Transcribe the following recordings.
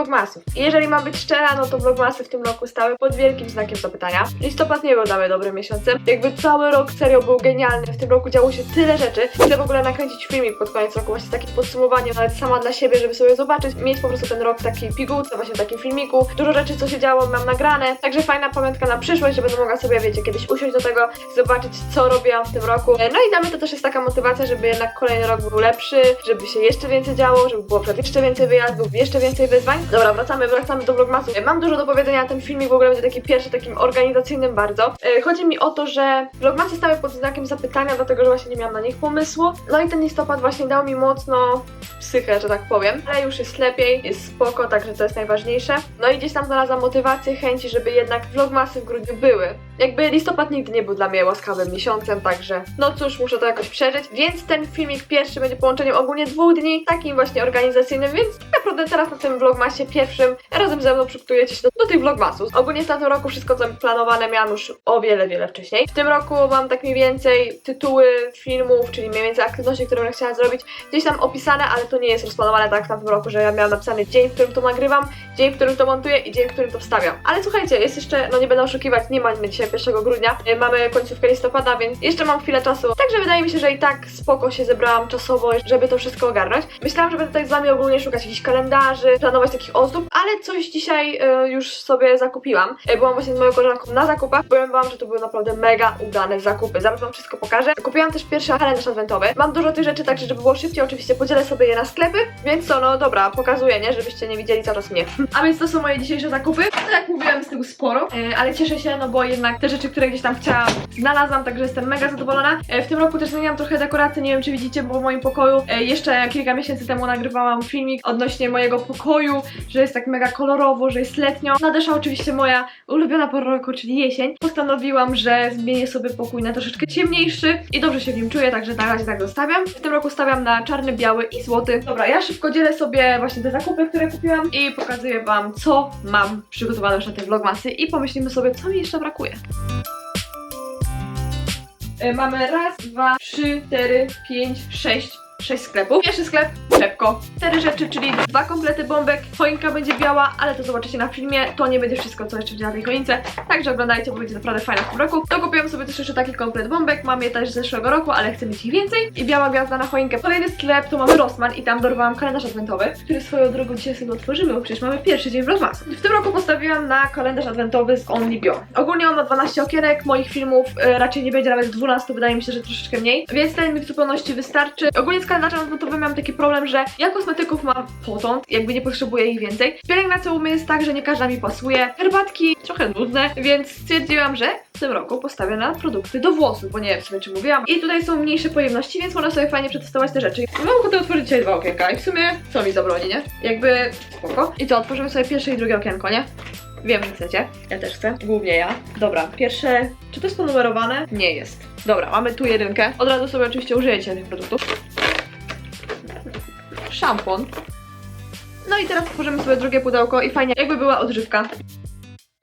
vlogmasów. I jeżeli mam być szczera, no to vlogmasy w tym roku stały pod wielkim znakiem zapytania. Listopad nie był dla mnie dobrym miesiącem. Jakby cały rok serio był genialny. W tym roku działo się tyle rzeczy. Chcę w ogóle nakręcić filmik pod koniec roku, właśnie z takim podsumowaniem, nawet sama dla siebie, żeby sobie zobaczyć, mieć po prostu ten rok w takiej pigułce, właśnie w takim filmiku. Dużo rzeczy, co się działo, mam nagrane. Także fajna pamiątka na przyszłość, że będę mogła sobie, wiecie, kiedyś usiąść do tego, zobaczyć, co robiłam w tym roku. No i dla mnie to też jest taka motywacja, żeby jednak kolejny rok był lepszy, żeby się jeszcze więcej działo, żeby było jeszcze więcej wyjazdów, jeszcze więcej wyzwań. Dobra, wracamy, wracamy do vlogmasu. Mam dużo do powiedzenia, ten filmik w ogóle będzie taki pierwszy, takim organizacyjnym bardzo. E, Chodzi mi o to, że vlogmasy stały pod znakiem zapytania, dlatego że właśnie nie miałam na nich pomysłu. No i ten listopad właśnie dał mi mocno psychę, że tak powiem. Ale już jest lepiej, jest spoko, także to jest najważniejsze. No i gdzieś tam znalazłam motywację, chęci, żeby jednak vlogmasy w grudniu były. Jakby listopad nigdy nie był dla mnie łaskawym miesiącem, także no cóż, muszę to jakoś przeżyć. Więc ten filmik pierwszy będzie połączeniem ogólnie dwóch dni, takim właśnie organizacyjnym, więc tak naprawdę teraz na tym vlogmasie pierwszym razem ze mną przygotujecie się do, do tych vlogmasów. Ogólnie w tamtym roku wszystko co planowane miałam już o wiele, wiele wcześniej. W tym roku mam tak mniej więcej tytuły filmów, czyli mniej więcej aktywności, które bym chciała zrobić, gdzieś tam opisane, ale to nie jest rozplanowane tak w tamtym roku, że ja miałam napisany dzień, w którym to nagrywam, dzień, w którym to montuję i dzień, w którym to wstawiam. Ale słuchajcie, jest jeszcze, no nie będę oszukiwać, nie mamy dzisiaj 1 grudnia, e, mamy końcówkę listopada, więc jeszcze mam chwilę czasu. Także wydaje mi się, że i tak spoko się zebrałam czasowo, żeby to wszystko ogarnąć. Myślałam, że będę tak z wami ogólnie szukać jakichś kalendarzy, planować takich ozdób, ale coś dzisiaj e, już sobie zakupiłam. E, byłam właśnie z moją koleżanką na zakupach. Powiem wam, że to były naprawdę mega udane zakupy. Zaraz wam wszystko pokażę. Kupiłam też pierwszy kalendarz adwentowy. Mam dużo tych rzeczy, także żeby było szybciej, oczywiście podzielę sobie je na sklepy, więc to no dobra, pokazuję, nie? Żebyście nie widzieli cały czas mnie. A więc to są moje dzisiejsze zakupy. Tak jak mówiłam, jest tego sporo, ale cieszę się, no bo jednak te rzeczy, które gdzieś tam chciałam, znalazłam, także jestem mega zadowolona. E, w tym roku też zmieniłam trochę dekorację, nie wiem czy widzicie, bo w moim pokoju e, jeszcze kilka miesięcy temu nagrywałam filmik odnośnie mojego pokoju, że jest tak mega kolorowo, że jest letnio. Nadeszła oczywiście moja ulubiona pora roku, czyli jesień. Postanowiłam, że zmienię sobie pokój na troszeczkę ciemniejszy i dobrze się w nim czuję, także na razie tak zostawiam. W tym roku stawiam na czarny, biały i złoty. Dobra, ja szybko dzielę sobie właśnie te zakupy, które kupiłam i pokazuję wam, co mam przygotowane już na te vlogmasy i pomyślimy sobie, co mi jeszcze brakuje. E, Mamy raz, dwa, trzy, cztery, pięć, sześć. Sześć sklepów. Pierwszy sklep, Pepko. Cztery rzeczy, czyli dwa komplety bombek. Choinka będzie biała, ale to zobaczycie na filmie. To nie będzie wszystko, co jeszcze będzie na tej choince. Także oglądajcie, bo będzie naprawdę fajna w tym roku. Dokupiłam sobie też jeszcze taki komplet bombek. Mam je też z zeszłego roku, ale chcę mieć ich więcej. I biała gwiazda na choinkę. Kolejny sklep to mamy Rossmann i tam dorwałam kalendarz adwentowy, który swoją drogą dzisiaj sobie otworzymy, bo przecież mamy pierwszy dzień vlogmasu. W tym roku postawiłam na kalendarz adwentowy z Only Bio. Ogólnie on ma 12 okienek, moich filmów e, raczej nie będzie nawet 12, wydaje mi się, że troszeczkę mniej, więc ten mi w zupełności wystarczy. Ogólnie z kalendarzem adwentowym mam taki problem, że ja kosmetyków mam potąd, jakby nie potrzebuję ich więcej. Pielęgnacja u mnie jest tak, że nie każda mi pasuje. Herbatki trochę nudne, więc stwierdziłam, że w tym roku postawię na produkty do włosów, bo nie wiem w sumie czy mówiłam. I tutaj są mniejsze pojemności, więc można sobie fajnie przetestować te rzeczy. Mam ochotę otworzyć dzisiaj dwa okienka i w sumie co mi zabroni, nie? Jakby spoko. I to otworzymy sobie pierwsze i drugie okienko, nie? Wiem, że chcecie. Ja też chcę. Głównie ja. Dobra, pierwsze. Czy to jest ponumerowane? Nie jest. Dobra, mamy tu jedynkę. Od razu sobie oczywiście użyjecie tych produktów. Szampon. No i teraz otworzymy sobie drugie pudełko i fajnie, jakby była odżywka.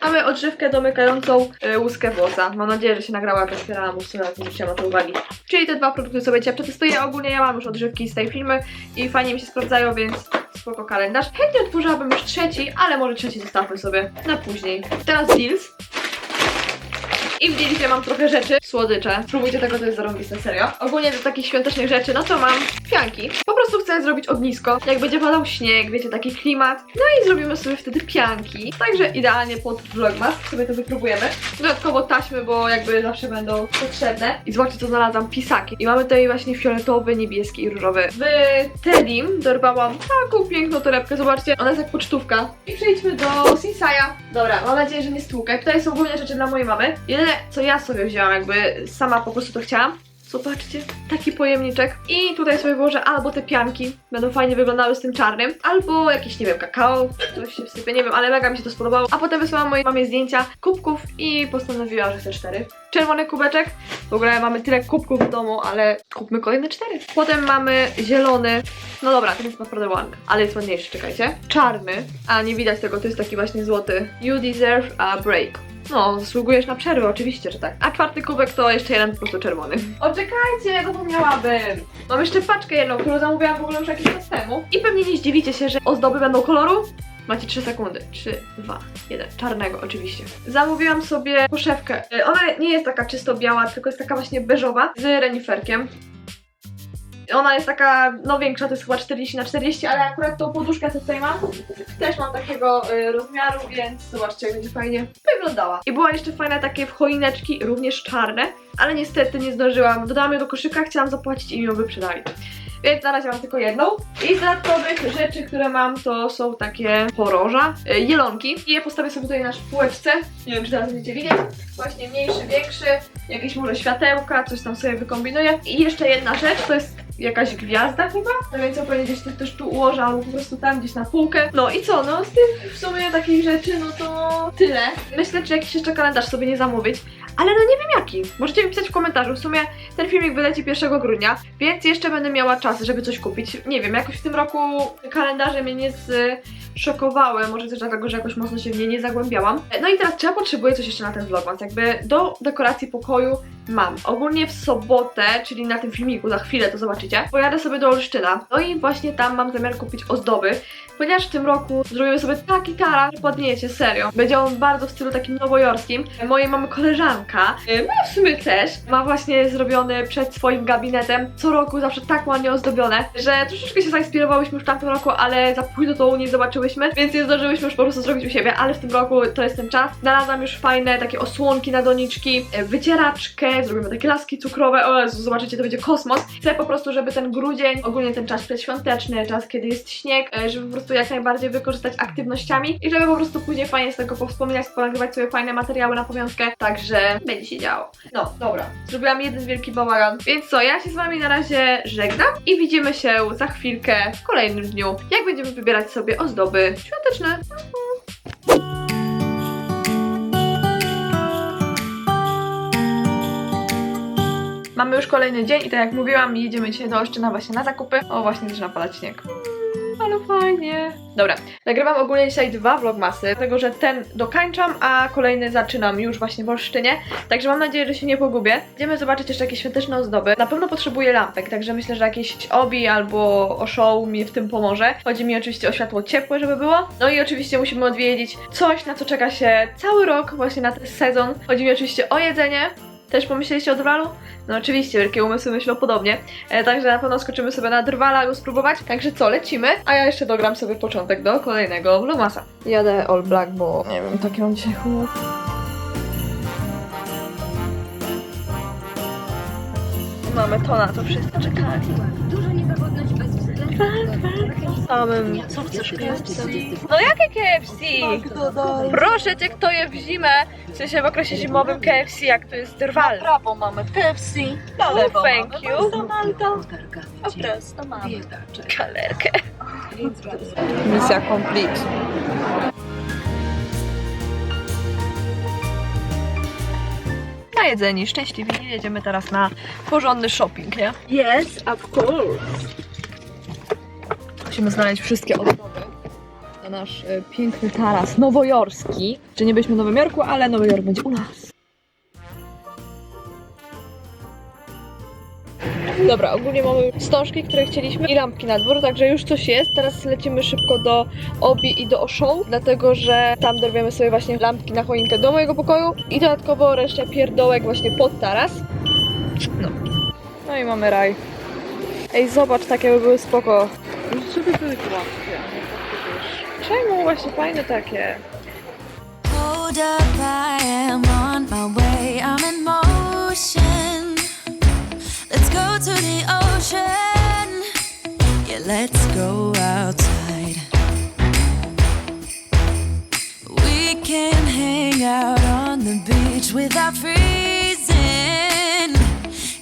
Mamy odżywkę domykającą y, łuskę włosa. Mam nadzieję, że się nagrała jak otwierałam łuskę, nawet nie zwróciłam na to uwagi. Czyli te dwa produkty sobie dzisiaj przetestuję. Ogólnie ja mam już odżywki z tej filmy i fajnie mi się sprawdzają, więc spoko kalendarz. Chętnie otworzyłabym już trzeci, ale może trzeci zostawmy sobie na później. Teraz deals. I w mam trochę rzeczy, słodycze. Spróbujcie tego, to jest zarąbiste, serio. Ogólnie do takich świątecznych rzeczy, no to mam pianki. Po prostu chcę zrobić ognisko. Jak będzie padał śnieg, wiecie, taki klimat. No i zrobimy sobie wtedy pianki. Także idealnie pod vlogmas sobie to wypróbujemy. Dodatkowo taśmy, bo jakby zawsze będą potrzebne. I zobaczcie, co znalazłam. Pisaki. I mamy tutaj właśnie fioletowy, niebieski i różowy. W Tedim dorwałam taką piękną torebkę, zobaczcie. Ona jest jak pocztówka. I przejdźmy do Sinsaja. Dobra, mam nadzieję, że nie stłukaj. Tutaj są głównie rzeczy dla mojej mamy. Jedyne, co ja sobie wzięłam, jakby sama po prostu to chciałam. Zobaczcie, taki pojemniczek. I tutaj sobie włożę albo te pianki, będą fajnie wyglądały z tym czarnym, albo jakieś, nie wiem, kakao, coś się wsypie, nie wiem, ale mega mi się to spodobało. A potem wysłałam mojej mamie zdjęcia kubków i postanowiła, że chce cztery. Czerwony kubeczek, w ogóle mamy tyle kubków w domu, ale kupmy kolejne cztery. Potem mamy zielony, no dobra, ten jest naprawdę ładny, ale jest ładniejszy, czekajcie. Czarny, a nie widać tego, to jest taki właśnie złoty. You deserve a break. No, zasługujesz na przerwę, oczywiście, że tak. A czwarty kubek to jeszcze jeden po prostu czerwony. O, czekajcie, zapomniałabym. Mam jeszcze paczkę jedną, którą zamówiłam w ogóle już jakiś czas temu. I pewnie nie zdziwicie się, że ozdoby będą koloru. Macie 3 sekundy. 3, 2, 1. Czarnego, oczywiście. Zamówiłam sobie poszewkę. E, Ona nie jest taka czysto biała, tylko jest taka właśnie beżowa z reniferkiem. Ona jest taka, no większa, to jest chyba 40 na 40, ale akurat tą poduszkę, co tutaj mam, też mam takiego y, rozmiaru, więc zobaczcie, jak będzie fajnie wyglądała. I była jeszcze fajna takie w choineczki, również czarne, ale niestety nie zdążyłam. Dodałam je do koszyka, chciałam zapłacić i ją wyprzedali. Więc na razie mam tylko jedną. I z dodatkowych rzeczy, które mam, to są takie poroża, y, jelonki. I je postawię sobie tutaj na półeczce. Nie wiem, czy teraz będziecie widzieć. Właśnie mniejszy, większy, jakieś może światełka, coś tam sobie wykombinuję. I jeszcze jedna rzecz, to jest jakaś gwiazda chyba. No więc pewnie gdzieś to też tu ułożę, albo po prostu tam gdzieś na półkę. No i co, no z tych w sumie takich rzeczy, no to tyle. Myślę, czy jakiś jeszcze kalendarz sobie nie zamówić. Ale no nie wiem jaki. Możecie mi pisać w komentarzu. W sumie ten filmik wyleci 1 grudnia, więc jeszcze będę miała czas, żeby coś kupić. Nie wiem, jakoś w tym roku kalendarze mnie nie zszokowały. Może też dlatego, że jakoś mocno się w nie nie zagłębiałam. No i teraz, czy ja potrzebuję coś jeszcze na ten vlogmas? Jakby do dekoracji pokoju mam. Ogólnie w sobotę, czyli na tym filmiku, za chwilę to zobaczycie, pojadę sobie do Olsztyna. No i właśnie tam mam zamiar kupić ozdoby, ponieważ w tym roku zrobimy sobie taki taras, że padniecie, serio. Będzie on bardzo w stylu takim nowojorskim. Mojej mamy koleżanka, y, moja w sumie też, ma właśnie zrobiony przed swoim gabinetem. Co roku zawsze tak ładnie ozdobione, że troszeczkę się zainspirowałyśmy już w tamtym roku, ale za późno to nie zobaczyłyśmy, więc nie zdążyłyśmy już po prostu zrobić u siebie, ale w tym roku to jest ten czas. Znalazłam już fajne takie osłonki na doniczki, y, wycieraczkę, zrobimy takie laski cukrowe, o Jezu, zobaczycie, to będzie kosmos. Chcę po prostu, żeby ten grudzień, ogólnie ten czas przedświąteczny, czas kiedy jest śnieg, e, żeby po prostu jak najbardziej wykorzystać aktywnościami i żeby po prostu później fajnie z tego powspominać, ponagrywać sobie fajne materiały na pamiątkę, także będzie się działo. No, dobra, zrobiłam jeden wielki bałagan, więc co, ja się z wami na razie żegnam i widzimy się za chwilkę w kolejnym dniu, jak będziemy wybierać sobie ozdoby świąteczne. Mamy już kolejny dzień i tak jak mówiłam, jedziemy dzisiaj do Olsztyna właśnie na zakupy. O, właśnie zaczyna padać śnieg. Ale fajnie. Dobra, nagrywam ogólnie dzisiaj dwa vlogmasy, dlatego że ten dokańczam, a kolejny zaczynam już właśnie w Olsztynie. Także mam nadzieję, że się nie pogubię. Idziemy zobaczyć jeszcze jakieś świąteczne ozdoby. Na pewno potrzebuję lampek, także myślę, że jakieś obi albo oszoł mi w tym pomoże. Chodzi mi oczywiście o światło ciepłe, żeby było. No i oczywiście musimy odwiedzić coś, na co czeka się cały rok, właśnie na ten sezon. Chodzi mi oczywiście o jedzenie, też pomyśleliście o drwalu? No oczywiście, wielkie umysły myślą podobnie. E, także na pewno skoczymy sobie na drwala go spróbować. Także co, lecimy? A ja jeszcze dogram sobie początek do kolejnego vlogmasa. Jadę all black, bo nie wiem, taki mam dzisiaj humor. Mamy to na to wszyscy czekali. Względu na Samym... Co chcesz KFC? No jakie KFC? Proszę cię, kto je w zimę, w sensie w okresie zimowym KFC, jak to jest drwal. prawo mamy KFC, na Oh, lewo thank mamy you. McDonalda, a prosto mamy Kalerkę. Misja complete. Najedzeni, szczęśliwi, jedziemy teraz na porządny shopping, nie? Yes, of course. Musimy znaleźć wszystkie ozdoby na nasz e, piękny taras nowojorski. Czy nie byliśmy w Nowym Jorku, ale Nowy Jork będzie u nas. Dobra, ogólnie mamy wstążki, które chcieliśmy i lampki na dwór, także już coś jest. Teraz lecimy szybko do Obi i do Oszą, dlatego że tam dorwiemy sobie właśnie lampki na choinkę do mojego pokoju i dodatkowo resztę pierdołek właśnie pod taras. No. No i mamy raj. Ej, zobacz, takie by były spoko. Żeby były gładkie. Czemu właśnie fajne takie? Hold up, I am on my way. Beach without freezing.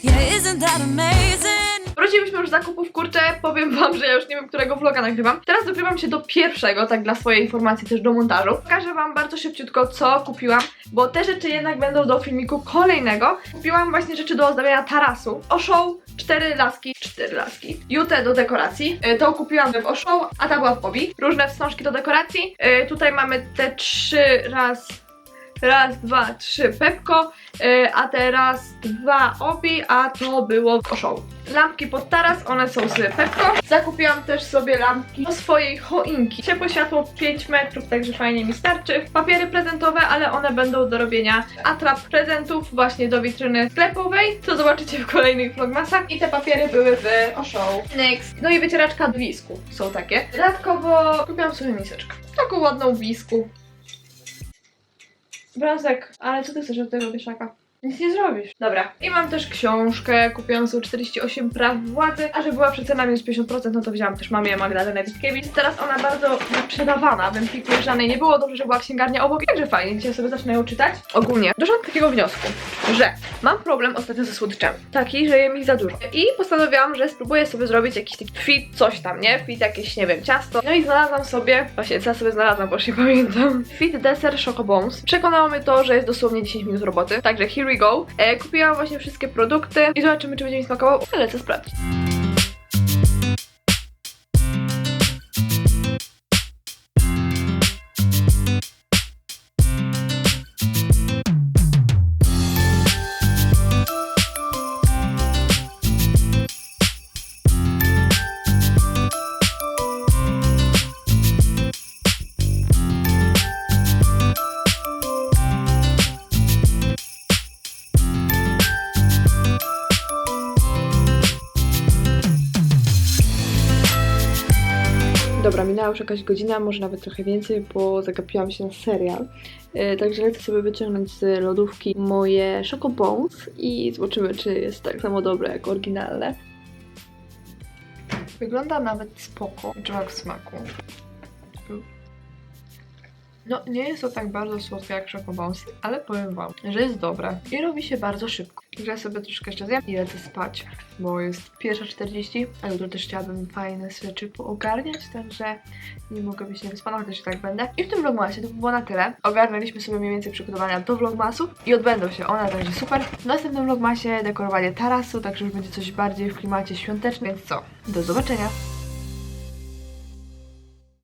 Yeah, isn't that amazing? Wróciliśmy już z zakupów, kurczę, powiem wam, że ja już nie wiem, którego vloga nagrywam. Teraz dogrywam się do pierwszego, tak dla swojej informacji też do montażu. Pokażę wam bardzo szybciutko, co kupiłam, bo te rzeczy jednak będą do filmiku kolejnego. Kupiłam właśnie rzeczy do ozdabiania tarasu. Oszą, cztery laski, cztery laski. Jutę do dekoracji. Y, To kupiłam w Oszą, a ta była w Obi. Różne wstążki do dekoracji. Y, Tutaj mamy te trzy raz raz, dwa, trzy Pepko, yy, a teraz dwa Obi, a to było Oszą. Lampki pod taras, one są z Pepko. Zakupiłam też sobie lampki do swojej choinki. Ciepłe światło 5 metrów, także fajnie mi starczy. Papiery prezentowe, ale one będą do robienia atrap prezentów właśnie do witryny sklepowej, co zobaczycie w kolejnych vlogmasach. I te papiery były w Oszą. Next. No i wycieraczka do wisku są takie. Dodatkowo kupiłam sobie miseczkę. Taką ładną wisku. Brązek, ale co ty chcesz od tego wieszaka? Nic nie zrobisz. Dobra. I mam też książkę, kupiłam sobie 48 praw władzy, a że była przecena minus 50%, no to wzięłam też mamie Magdalenę Witkiewicz. Teraz ona bardzo sprzedawana, w Empiku żadnej nie było, dobrze, że była księgarnia obok, także fajnie, dzisiaj sobie zacznę ją czytać. Ogólnie doszłam do takiego wniosku, że mam problem ostatnio ze słodyczami. Taki, że jem ich za dużo. I postanowiłam, że spróbuję sobie zrobić jakiś taki fit, coś tam, nie? Fit jakieś, nie wiem, ciasto. No i znalazłam sobie, właśnie co ja sobie znalazłam, bo już nie pamiętam. Fit Dessert Choco Bones. Przekonało mnie to, że jest dosłownie 10 minut roboty, także here we go. E, kupiłam właśnie wszystkie produkty i zobaczymy, czy będzie mi smakował. Ale co sprawdzić. Dobra, minęła już jakaś godzina, może nawet trochę więcej, bo zagapiłam się na serial. Yy, także lecę sobie wyciągnąć z lodówki moje Choco Bones i zobaczymy, czy jest tak samo dobre jak oryginalne. Wygląda nawet spoko, czy w smaku. No, nie jest to tak bardzo słodkie jak Bones, ale powiem wam, że jest dobre i robi się bardzo szybko. Także ja sobie troszkę jeszcze zjem i lecę spać, bo jest pierwsza 40, a jutro też chciałabym fajne rzeczy poogarniać, także nie mogę być niewyspana, chociaż i tak będę. I w tym vlogmasie to by było na tyle. Ogarnęliśmy sobie mniej więcej przygotowania do vlogmasów i odbędą się one, także super. W następnym vlogmasie dekorowanie tarasu, także już będzie coś bardziej w klimacie świątecznym, więc co? Do zobaczenia!